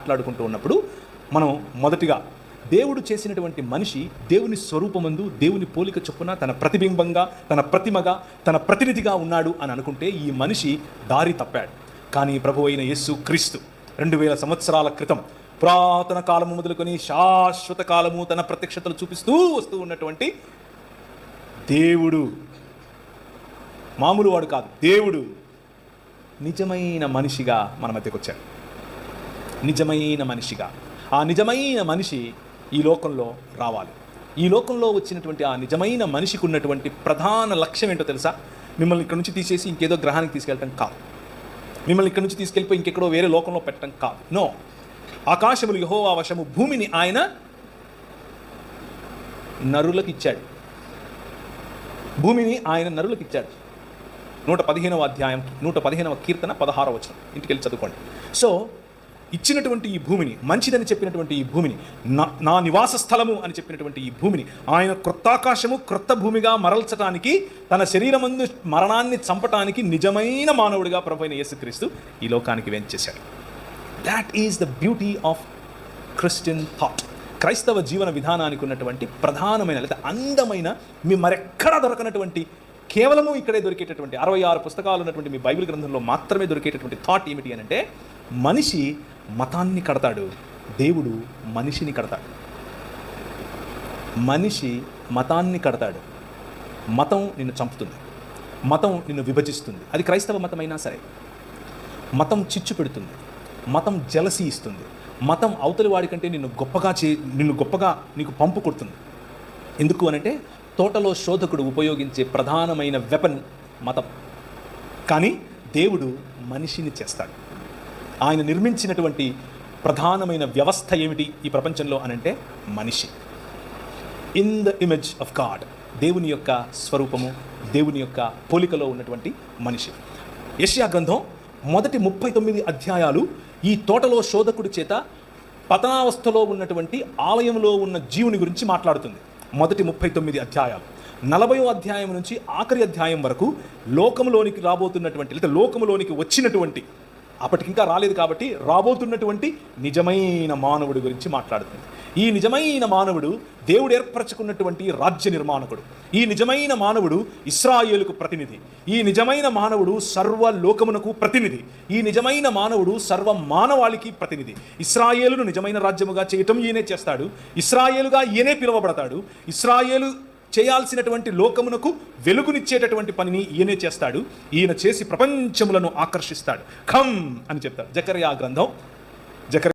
మాట్లాడుకుంటూ ఉన్నప్పుడు మనం మొదటిగా దేవుడు చేసినటువంటి మనిషి దేవుని స్వరూపమందు దేవుని పోలిక చొప్పున తన ప్రతిబింబంగా తన ప్రతిమగా తన ప్రతినిధిగా ఉన్నాడు అని అనుకుంటే ఈ మనిషి దారి తప్పాడు. కానీ ప్రభు అయిన యేసు క్రీస్తు రెండు వేల సంవత్సరాల క్రితం పురాతన కాలము మొదలుకొని శాశ్వత కాలము తన ప్రత్యక్షతలు చూపిస్తూ వస్తూ ఉన్నటువంటి దేవుడు. మామూలు వాడు కాదు దేవుడు. నిజమైన మనిషిగా మన మధ్యకు వచ్చాడు నిజమైన మనిషిగా. ఆ నిజమైన మనిషి ఈ లోకంలో రావాలి. ఈ లోకంలో వచ్చినటువంటి ఆ నిజమైన మనిషికి ఉన్నటువంటి ప్రధాన లక్ష్యం ఏంటో తెలుసా? మిమ్మల్ని ఇక్కడ నుంచి తీసేసి ఇంకేదో గ్రహానికి తీసుకెళ్ళటం కాదు. మిమ్మల్ని ఇక్కడ నుంచి తీసుకెళ్ళిపోయి ఇంకెక్కడో వేరే లోకంలో పెట్టడం కాదు. నో. ఆకాశములు యహో వశము భూమిని ఆయన నరులకు ఇచ్చాడు. భూమిని ఆయన నరులకు ఇచ్చాడు. నూట పదిహేనవ అధ్యాయం నూట పదిహేనవ కీర్తన పదహారవ వచనం. ఇంటికి వెళ్ళి చదువుకోండి. సో ఇచ్చినటువంటి ఈ భూమిని మంచిదని చెప్పినటువంటి ఈ భూమిని నా నా నివాస స్థలము అని చెప్పినటువంటి ఈ భూమిని ఆయన క్రొత్తాకాశము క్రొత్త భూమిగా మరల్చడానికి తన శరీరమందు మరణాన్ని చంపటానికి నిజమైన మానవుడిగా ప్రభు యేసుక్రీస్తు ఈ లోకానికి వెంచేశాడు. That is the beauty of Christian thought క్రైస్తవ జీవన విధానానికి ఉన్నటువంటి ప్రధానమైన లేదా అందమైన మీ మరెక్కడా దొరకనటువంటి కేవలము ఇక్కడే దొరికేటటువంటి అరవై ఆరు పుస్తకాలు ఉన్నటువంటి మీ బైబిల్ గ్రంథంలో మాత్రమే దొరికేటటువంటి థాట్ ఏమిటి అని అంటే మనిషి మతాన్ని కడతాడు దేవుడు మనిషిని కడతాడు. మనిషి మతాన్ని కడతాడు. మతం నిన్ను చంపుతుంది. మతం నిన్ను విభజిస్తుంది. అది క్రైస్తవ మతమైనా సరే. మతం చిచ్చు పెడుతుంది. మతం జలసి ఇస్తుంది. మతం అవతలి వాడికంటే నిన్ను గొప్పగా చే నిన్ను గొప్పగా నీకు పంపు కొడుతుంది. ఎందుకు అనంటే తోటలో శోధకుడు ఉపయోగించే ప్రధానమైన వెపన్ మతం. కానీ దేవుడు మనిషిని చేస్తాడు. ఆయన నిర్మించినటువంటి ప్రధానమైన వ్యవస్థ ఏమిటి ఈ ప్రపంచంలో అనంటే మనిషి. In the image of God దేవుని యొక్క స్వరూపము దేవుని యొక్క పోలికలో ఉన్నటువంటి మనిషి. యష్యా గ్రంథం మొదటి ముప్పై తొమ్మిది అధ్యాయాలు ఈ తోటలో శోధకుడి చేత పతనావస్థలో ఉన్నటువంటి ఆలయంలో ఉన్న జీవుని గురించి మాట్లాడుతుంది. మొదటి ముప్పై తొమ్మిది అధ్యాయాలు. నలభయో అధ్యాయం నుంచి ఆఖరి అధ్యాయం వరకు లోకంలోనికి రాబోతున్నటువంటి లేదా లోకంలోనికి వచ్చినటువంటి అప్పటికింకా రాలేదు కాబట్టి రాబోతున్నటువంటి నిజమైన మానవుడి గురించి మాట్లాడుతుంది. ఈ నిజమైన మానవుడు దేవుడు ఏర్పరచుకున్నటువంటి రాజ్య నిర్మాణకుడు. ఈ నిజమైన మానవుడు ఇస్రాయేలుకు ప్రతినిధి. ఈ నిజమైన మానవుడు సర్వ లోకమునకు ప్రతినిధి. ఈ నిజమైన మానవుడు సర్వ మానవాళికి ప్రతినిధి. ఇస్రాయేలును నిజమైన రాజ్యముగా చేయటం ఈయనే చేస్తాడు. ఇస్రాయేలుగా ఈయనే పిలువబడతాడు. ఇస్రాయేలు చేయాల్సినటువంటి లోకమునకు వెలుగునిచ్చేటటువంటి పనిని ఈయనే చేస్తాడు. ఈయన చేసి ప్రపంచములను ఆకర్షిస్తాడు. ఖమ్ అని చెప్తాడు జకర్యా గ్రంథం. జకర్